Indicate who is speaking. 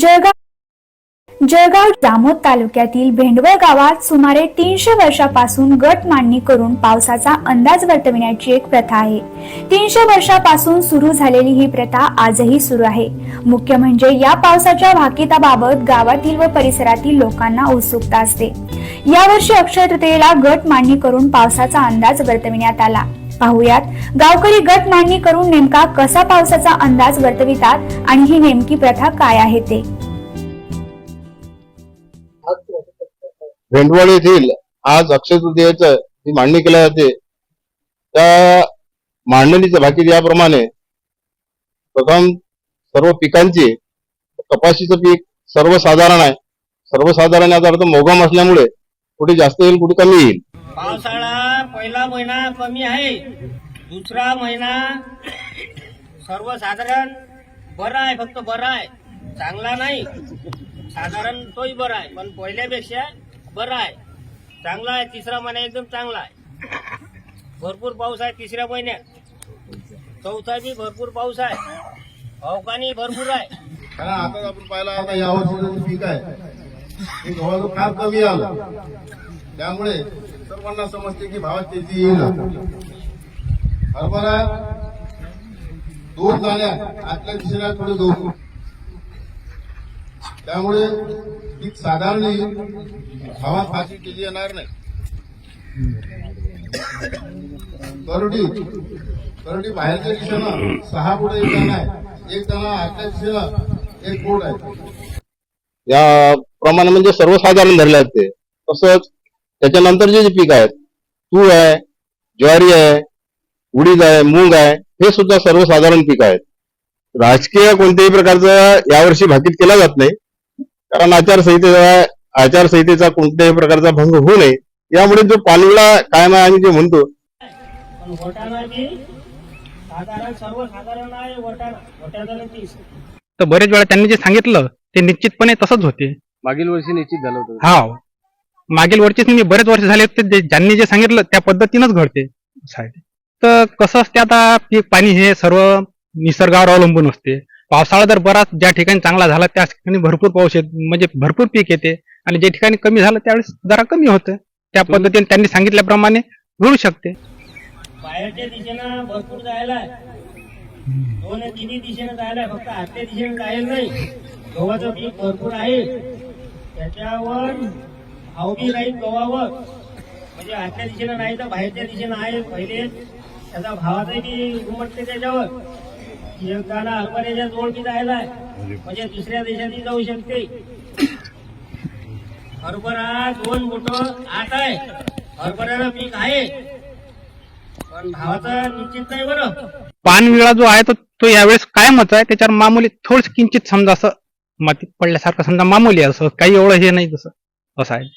Speaker 1: जळगाव जळगाव जामोद तालुक्यातील भेंडवळ गावात सुमारे तीनशे वर्षापासून गट मांडणी करून पावसाचा अंदाज वर्तविण्याची एक प्रथा आहे. तीनशे वर्षापासून सुरू झालेली ही प्रथा आजही सुरू आहे. मुख्य म्हणजे या पावसाच्या भाकिताबाबत गावातील व परिसरातील लोकांना उत्सुकता असते. यावर्षी अक्षय तृतीयेला गट मांडणी करून पावसाचा अंदाज वर्तविण्यात आला. पाहुयात. गावकरी गट मांडणी करून नेमका कसा पावसाचा अंदाज वर्तवितात आणि ही नेमकी प्रथा काय आहे ते?
Speaker 2: भेंडवळ येथील आज अक्षय तृतीयेचं जी मांडणी केली जाते त्या मांडणीच्या भाकीत याप्रमाणे प्रथम सर्व पिकांची कपाशीचं पीक सर्वसाधारण आहे. सर्वसाधारण याचा अर्थ मोगम असल्यामुळे कुठे जास्त येईल कुठे कमी येईल.
Speaker 3: पावसाळा पहिला महिना कमी आहे. दुसरा महिना सर्वसाधारण बरा आहे फक्त बरा आहे. चांगला नाही. साधारण तोही बरा आहे पण पहिल्यापेक्षा बरा आहे. चांगला आहे तिसरा महिना एकदम चांगला आहे. भरपूर पाऊस आहे तिसऱ्या महिन्यात. चौथा बी भरपूर पाऊस आहे. अवकाणी भरपूर आहे.
Speaker 2: आता आपण पाहिला आता यावर्षी पीक आहे. हे गव्हाचं फार कमी आलं. त्यामुळे सर्वांना समजते की भावात तेजी येईल. हरभरा दोन झाल्या आतल्या दिशेला थोडे दूर त्यामुळे पीक साधारण येईल. भावात फाशी केली येणार नाही. करडी करडी बाहेरच्या दिशेनं सहा पुढे एक दाणा आहे. एक दाणा आतल्या दिशेला एक बोट आहे. या प्रमाणे म्हणजे सर्वसाधारण धरले जाते तसंच त्याच्यानंतरचे जे पीक आहेत तूर आहे ज्वारी आहे उडीद आहे मूग आहे हे सुद्धा सर्वसाधारण पीक आहेत. राजकीय कोणत्याही प्रकारचा यावर्षी भाकीत केला जात नाही. कारण आचारसंहितेचा आचारसंहितेचा कोणत्याही प्रकारचा भंग होऊ नये. यामुळे जो पालवीला कायम आहे आम्ही जे म्हणतो
Speaker 3: पण वटाणा बी साधारण सर्वसाधारण आहे वटाणा वटाणा तीस.
Speaker 4: तर बरेच वेळा त्यांनी जे सांगितलं ते निश्चितपणे तसंच होते.
Speaker 5: मागील वर्षी निश्चित झालं होतं.
Speaker 4: हा मागील वर्षीच म्हणजे बरेच वर्ष झाले होते ते ज्यांनी जे सांगितलं त्या पद्धतीनंच घडते. तर कसं असते आता पीक पाणी हे सर्व निसर्गावर अवलंबून असते. पावसाळा जर बराच ज्या ठिकाणी चांगला झाला त्या ठिकाणी भरपूर पाऊस येत म्हणजे भरपूर पीक येते. आणि ज्या ठिकाणी कमी झालं त्यावेळेस जरा कमी होतं. त्या पद्धतीने त्यांनी सांगितल्याप्रमाणे घडू शकते.
Speaker 3: बाहेरच्या दिशेनं भरपूर जायला दोन तिन्ही दिशेनं जायला फक्त आतल्या दिशेनं जायला नाही. गव्हाचं पीक भरपूर आहे. त्याच्यावर भाव राहील गव्हावर म्हणजे आतल्या दिशेनं नाही तर बाहेरच्या दिशेनं आहे पहिले त्याचा भावाचा मी उमटते त्याच्यावर. एक दाणा हरभऱ्याच्या जोड मी जायला म्हणजे दुसऱ्या देशातही जाऊ शकते. हरभरा दोन बोट आत आहे. हरभऱ्याला पीक आहे. पण भावाचा निश्चित नाही बरं.
Speaker 4: पानविळा जो आहे तो तो यावेळेस काय मत आहे? त्याच्यावर मामुली थोडस किंचित समजा असं माती पडल्यासारखं समजा मामुली असं. काही एवढं हे नाही तसं असं आहे.